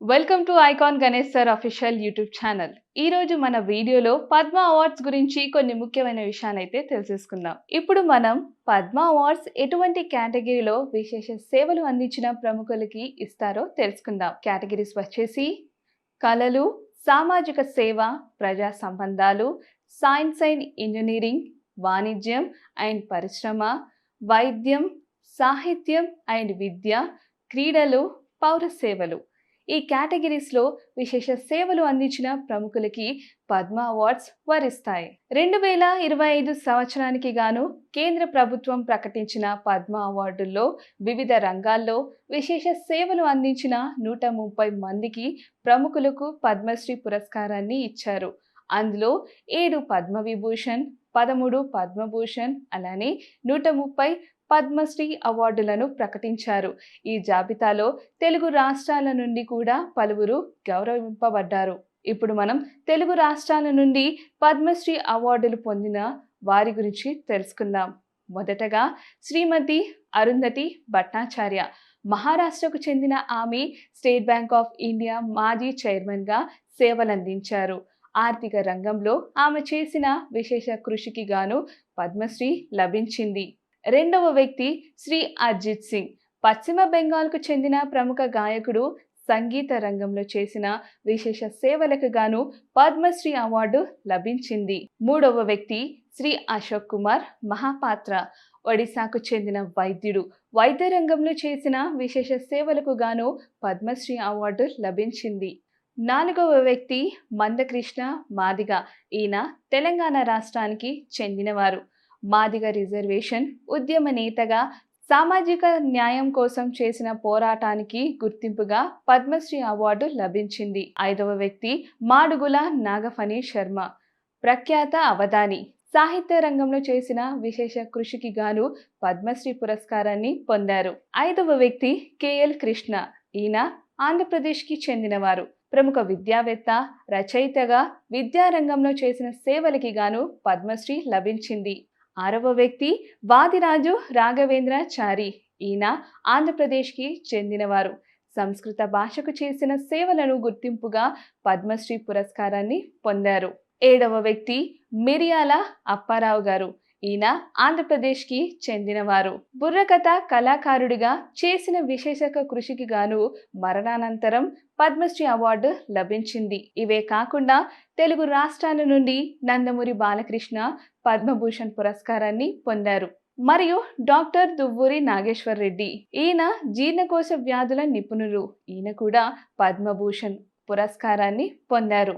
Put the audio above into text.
Welcome to Icon Ganesh sir official YouTube channel ఈ రోజు మన వీడియోలో పద్మ అవార్డ్స్ గురించి కొన్ని ముఖ్యమైన విషయాలైతే తెలుసుకుందాం ఇప్పుడు మనం పద్మ అవార్డ్స్ ఎటువంటి కేటగిరీలో విశేష సేవలు అందించిన ప్రముఖులకి ఇస్తారో తెలుసుకుందాం. కేటగిరీస్ వచ్చేసి కళలు సామాజిక సేవ ప్రజా సంబంధాలు సైన్స్ అండ్ ఇంజనీరింగ్ వాణిజ్యం అండ్ పరిశ్రమ వైద్యం సాహిత్యం అండ్ విద్య క్రీడలు పౌర సేవలు. ఈ కేటగిరీస్లో విశేష సేవలు అందించిన ప్రముఖులకి పద్మ అవార్డ్స్ వరిస్తాయి. రెండు వేల ఇరవై ఐదు సంవత్సరానికి గాను కేంద్ర ప్రభుత్వం ప్రకటించిన పద్మ అవార్డుల్లో వివిధ రంగాల్లో విశేష సేవలు అందించిన నూట ముప్పై మందికి ప్రముఖులకు పద్మశ్రీ పురస్కారాన్ని ఇచ్చారు. అందులో ఏడు పద్మవిభూషణ్ పదమూడు పద్మభూషణ్ అలానే నూట ముప్పై పద్మశ్రీ అవార్డులను ప్రకటించారు. ఈ జాబితాలో తెలుగు రాష్ట్రాల నుండి కూడా పలువురు గౌరవింపబడ్డారు. ఇప్పుడు మనం తెలుగు రాష్ట్రాల నుండి పద్మశ్రీ అవార్డులు పొందిన వారి గురించి తెలుసుకుందాం. మొదటగా శ్రీమతి అరుంధతి భట్టాచార్య. మహారాష్ట్రకు చెందిన ఆమె స్టేట్ బ్యాంక్ ఆఫ్ ఇండియా మాజీ చైర్మన్గా సేవలందించారు. ఆర్థిక రంగంలో ఆమె చేసిన విశేష కృషికి గాను పద్మశ్రీ లభించింది. రెండవ వ్యక్తి శ్రీ అర్జిత్ సింగ్. పశ్చిమ బెంగాల్కు చెందిన ప్రముఖ గాయకుడు సంగీత రంగంలో చేసిన విశేష సేవలకు గాను పద్మశ్రీ అవార్డు లభించింది. మూడవ వ్యక్తి శ్రీ అశోక్ కుమార్ మహాపాత్ర. ఒడిశాకు చెందిన వైద్యుడు వైద్య రంగంలో చేసిన విశేష సేవలకు గాను పద్మశ్రీ అవార్డు లభించింది. నాలుగవ వ్యక్తి మందకృష్ణ మాదిగ. ఈయన తెలంగాణ రాష్ట్రానికి చెందినవారు. మాదిగ రిజర్వేషన్ ఉద్యమ నేతగా సామాజిక న్యాయం కోసం చేసిన పోరాటానికి గుర్తింపుగా పద్మశ్రీ అవార్డు లభించింది. ఐదవ వ్యక్తి మాడుగుల నాగఫణి శర్మ. ప్రఖ్యాత అవధాని. సాహిత్య రంగంలో చేసిన విశేష కృషికి గాను పద్మశ్రీ పురస్కారాన్ని పొందారు. ఐదవ వ్యక్తి కేఎల్ కృష్ణ. ఈయన ఆంధ్రప్రదేశ్కి చెందినవారు. ప్రముఖ విద్యావేత్త రచయితగా విద్యారంగంలో చేసిన సేవలకి గాను పద్మశ్రీ లభించింది. ఆరవ వ్యక్తి వాదిరాజు రాఘవేంద్ర చారి ఈయన ఆంధ్రప్రదేశ్కి చెందినవారు. సంస్కృత భాషకు చేసిన సేవలను గుర్తింపుగా పద్మశ్రీ పురస్కారాన్ని పొందారు. ఏడవ వ్యక్తి మిరియాల అప్పారావు గారు. ఈయన ఆంధ్రప్రదేశ్కి చెందినవారు. బుర్రకథ కళాకారుడిగా చేసిన విశేషక కృషికి గాను మరణానంతరం పద్మశ్రీ అవార్డు లభించింది. ఇవే కాకుండా తెలుగు రాష్ట్రాల నుండి నందమూరి బాలకృష్ణ పద్మభూషణ్ పురస్కారాన్ని పొందారు. మరియు డాక్టర్ దువ్వూరి నాగేశ్వర్ రెడ్డి. ఈయన జీర్ణకోశ వ్యాధుల నిపుణులు. ఈయన కూడా పద్మభూషణ్ పురస్కారాన్ని పొందారు.